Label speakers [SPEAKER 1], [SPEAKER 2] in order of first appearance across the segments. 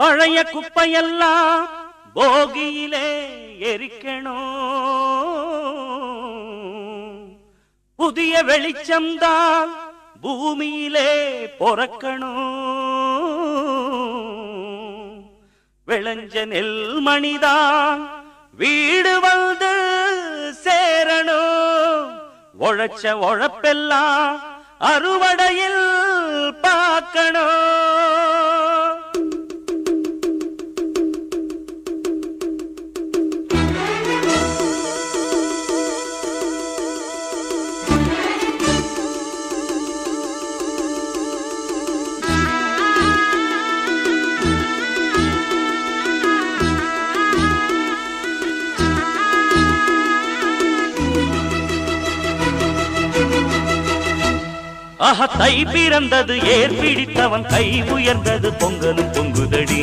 [SPEAKER 1] பழைய குப்பையெல்லாம் போகியிலே எரிக்கணும் புதிய வெளிச்சம்தான் பூமியிலே பொறக்கணும் விளைஞ்ச நெல் மணிதான் வீடு வந்து சேரணும் உழைச்ச உழைப்பெல்லாம் அறுவடையில் பார்க்கணும் ஆஹா தை பிறந்தது ஏர் பிடித்தவன் கை உயர்ந்தது பொங்கலும் பொங்குதடி.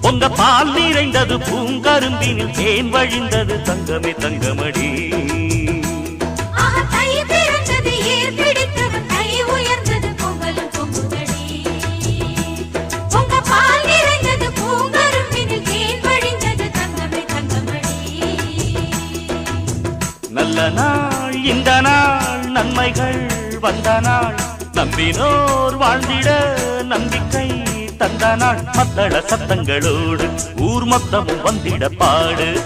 [SPEAKER 1] பொங்க பால் நிறைந்தது பூங்கரும்பினில் தேன் வழிந்தது தங்கமே தங்கமடி. இந்த நாள் நன்மைகள் வந்த நாள். நம்பினோர் வாழ்ந்திட நம்பிக்கை தந்த நாள். மத்தள சத்தங்களோடு ஊர் மொத்தமும் வந்திட பாடு.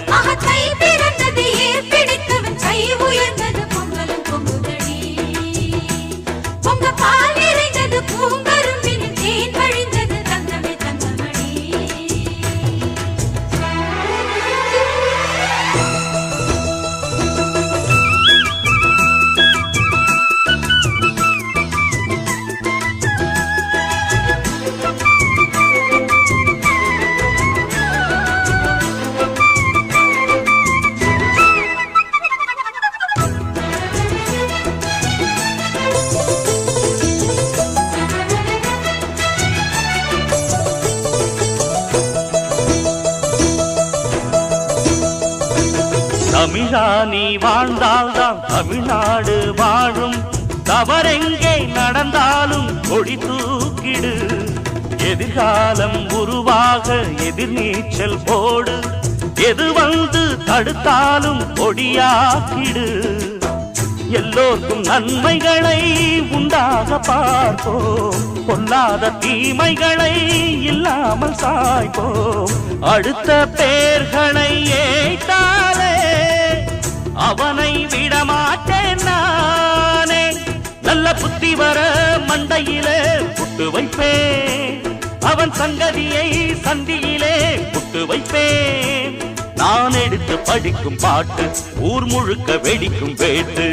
[SPEAKER 1] தமிழா நீ வாழ்ந்தால்தான் தமிழ்நாடு வாழும். தவறெங்கே நடந்தாலும் கொடி தூக்கிடு. எதிர்காலம் உருவாக எதிர்நீச்சல் போடு. எது வந்து தடுத்தாலும் கொடியாக்கிடு எல்லோருக்கும் நன்மைகளை உண்டாக பார்ப்போம். பொல்லாத தீமைகளை இல்லாமல் சாய்ப்போம். அடுத்த பேர்கள் வைப்பேன். அவன் சங்கதியை சந்தியிலே புட்டு வைப்பேன். நான் எடுத்து படிக்கும் பாட்டு ஊர் முழுக்க வெடிக்கும் வேட்டு.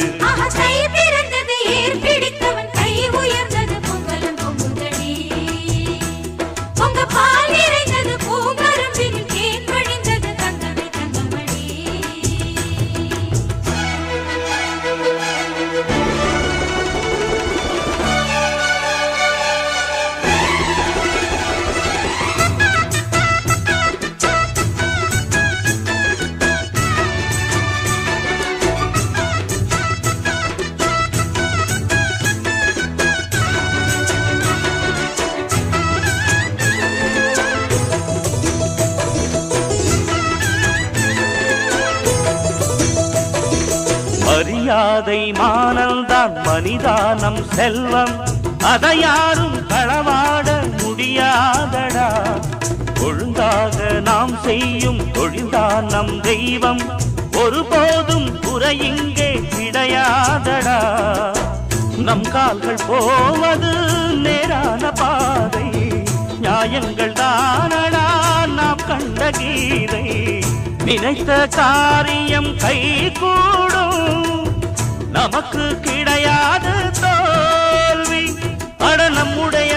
[SPEAKER 1] மரியாதை மானம்தான் மனிதானம் செல்வம். அதை யாரும் களவாட முடியாதடா. ஒழுங்காக நாம் செய்யும் தொழில்தான் நம் தெய்வம். ஒருபோதும் குறை இங்கே கிடையாதடா. நம் கால்கள் போவது நேரான பாதை. நியாயங்கள் தானடா நாம் கண்ட கீதை. நினைத்த காரியம் கை நமக்கு கிடையாது தோல்வி. அட நம்முடைய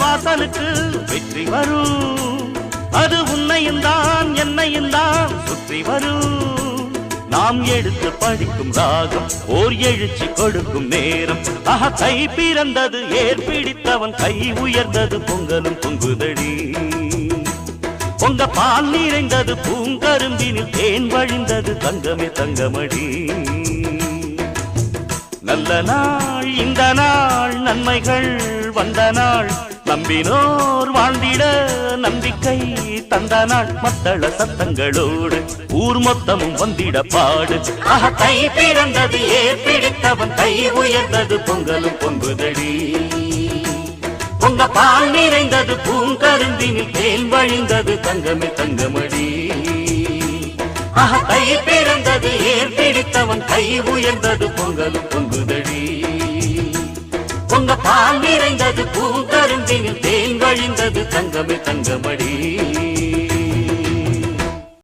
[SPEAKER 1] வாசலுக்கு வெற்றி வரும். அது உன்னையும் தான் என்னையும் தான் சுற்றி வரும். நாம் எடுத்து படிக்கும் ராகம் ஓர் எழுச்சி கொடுக்கும் நேரம். ஆஹா கை பிறந்தது ஏற்பிடித்தவன் கை உயர்ந்தது பொங்கலும் பொங்குதடி. பொங்க பால் நிறைந்தது பூங்கரும்பினில் தேன் வழிந்தது தங்கமே தங்கமடி. நல்ல நாள் இந்த நாள் நன்மைகள் வந்த நாள். நம்பினோர் வாழ்ந்திட நம்பிக்கை தந்த நாள். மத்தள சத்தங்களோடு ஊர் மொத்தமும் வந்திட பாடு. ஆஹா தை பிறந்தது ஏற்பிடித்தவன் கை உயர்ந்தது பொங்கலும் பொங்குதடி. பொங்க பால் நிறைந்தது பூங்கருந்தினில் தேன் வழிந்தது தங்கமே தங்கமடி. ஆஹா தை பிறந்தது ஏர் பிடித்தவன் கை உயர்ந்தது பொங்கலும் பொங்குதடி. பொங்க பால் நிறைந்தது பூங்கருந்தினில் தேன் வழிந்தது தங்கமே தங்கமடி.